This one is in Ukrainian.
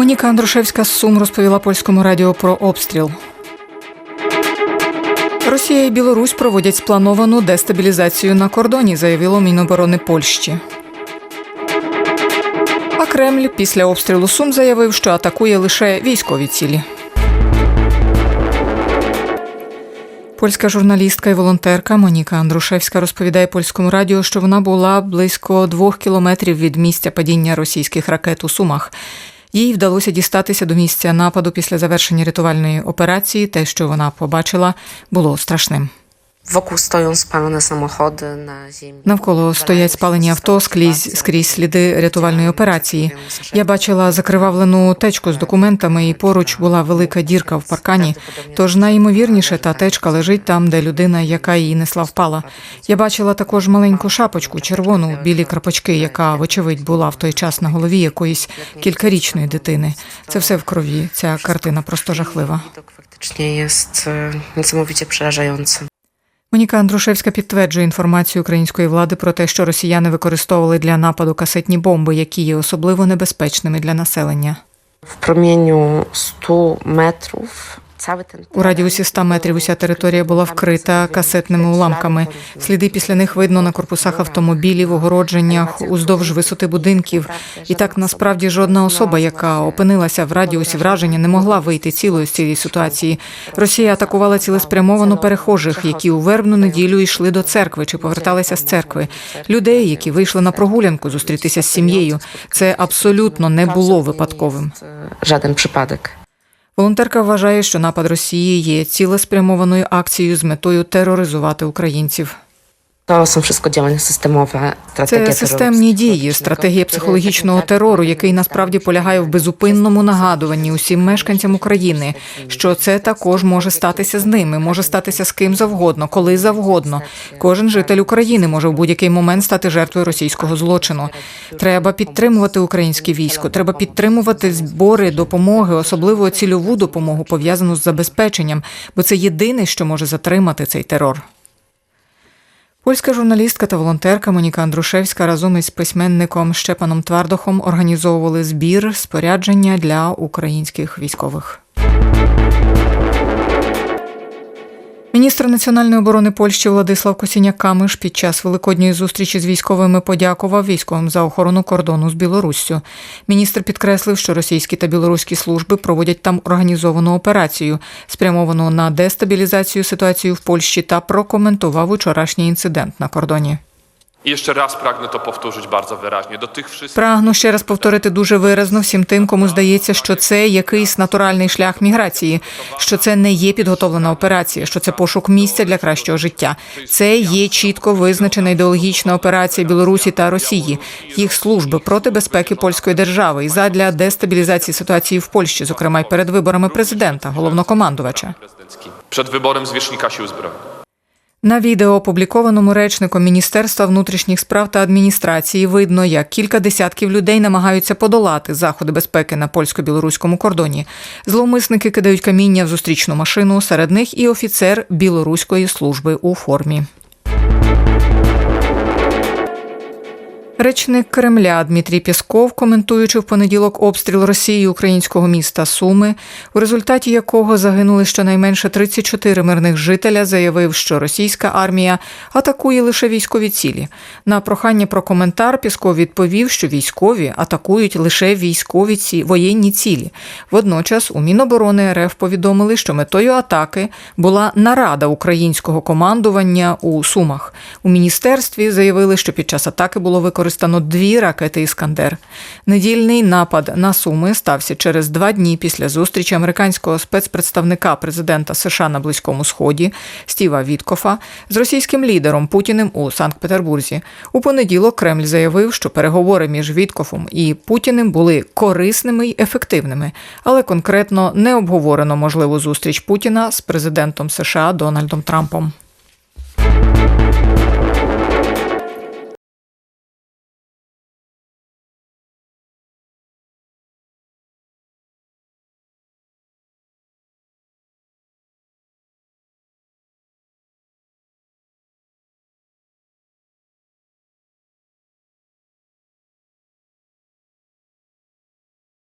Моніка Андрушевська з Сум розповіла польському радіо про обстріл. Росія і Білорусь проводять сплановану дестабілізацію на кордоні, заявило Міноборони Польщі. А Кремль після обстрілу Сум заявив, що атакує лише військові цілі. Польська журналістка і волонтерка Моніка Андрушевська розповідає польському радіо, що вона була близько двох кілометрів від місця падіння російських ракет у Сумах. Їй вдалося дістатися до місця нападу після завершення рятувальної операції. Те, що вона побачила, було страшним. Wokół stoją spalone samochody na ziemi. Навколо стоять спалені авто скрізь скрізь сліди рятувальної операції. Я бачила закривавлену течку з документами, і поруч була велика дірка в паркані. Тож найімовірніше та течка лежить там, де людина, яка її несла, впала. Я бачила також маленьку шапочку, червону, білі крапочки, яка, вочевидь, була в той час на голові якоїсь кількарічної дитини. Це все в крові. Ця картина просто жахлива. Jest e, niesamowicie przerażający. Моніка Андрушевська підтверджує інформацію української влади про те, що росіяни використовували для нападу касетні бомби, які є особливо небезпечними для населення. В промінню 100 metrów cały ten У радіусі 100 метрів уся територія була вкрита касетними уламками. Сліди після них видно на корпусах автомобілів, огородженнях, уздовж висоти будинків. І так насправді жодна особа, яка опинилася в радіусі враження, не могла вийти цілою з цієї ситуації. Росія атакувала цілеспрямовано перехожих, які у вербну неділю йшли до церкви чи поверталися з церкви. Людей, які вийшли на прогулянку зустрітися з сім'єю. Це абсолютно не було випадковим. Żaden przypadek. Волонтерка вважає, що напад Росії є цілеспрямованою акцією з метою тероризувати українців. To są wszystko działania systemowe, Це системні дії, стратегія психологічного терору, який насправді полягає в безупинному нагадуванні усім мешканцям України, що це також може статися з ними, може статися з ким завгодно, коли завгодно. Кожен житель України може в будь-який момент стати жертвою російського злочину. Треба підтримувати українське військо, треба підтримувати збори допомоги, особливо цільову допомогу пов'язану з забезпеченням, бо це єдине, що може затримати цей терор. Польська журналістка та волонтерка Моніка Андрушевська разом із письменником Щепаном Твардохом організовували збір спорядження для українських військових. Міністр національної оборони Польщі Владислав Косіняк-Камиш під час великодньої зустрічі з військовими подякував військовим за охорону кордону з Білоруссю. Міністр підкреслив, що російські та білоруські служби проводять там організовану операцію, спрямовану на дестабілізацію ситуації в Польщі, та прокоментував учорашній інцидент на кордоні. I jeszcze raz pragnę to powtórzyć bardzo wyraźnie. Do tych wszystkich Прагну ще раз повторити дуже виразно всім тим, кому здається, що це якийсь натуральний шлях міграції, що це не є підготовлена операція, що це пошук місця для кращого життя. Це є чітко визначена ідеологічна операція Білорусі та Росії, їх служби проти безпеки польської держави і задля дестабілізації ситуації в Польщі, зокрема й перед виборами президента, головнокомандувача. przed wyborem zwierzchnika sił zbrojnych. На відео, опублікованому речником Міністерства внутрішніх справ та адміністрації, видно, як кілька десятків людей намагаються подолати заходи безпеки на польсько-білоруському кордоні. Зловмисники кидають каміння в зустрічну машину. Серед них і офіцер білоруської служби у формі. Речник Кремля Дмитрій Пєсков, коментуючи в понеділок обстріл Росії українського міста Суми, у результаті якого загинули щонайменше 34 мирних жителя, заявив, що російська армія атакує лише військові цілі. На прохання про коментар Пєсков відповів, що військові атакують лише військові ці воєнні цілі. Водночас у Міноборони РФ повідомили, що метою атаки була нарада українського командування у Сумах. У міністерстві заявили, що під час атаки було використано дві ракети Іскандер. Недільний напад на Суми стався через два дні після зустрічі американського спецпредставника президента США на Близькому Сході Стіва Віткофа з російським лідером Путіним у Санкт-Петербурзі. У понеділок Кремль заявив, що переговори між Віткофом і Путіним були корисними й ефективними, але конкретно не обговорено можливу зустріч Путіна з президентом США Дональдом Трампом.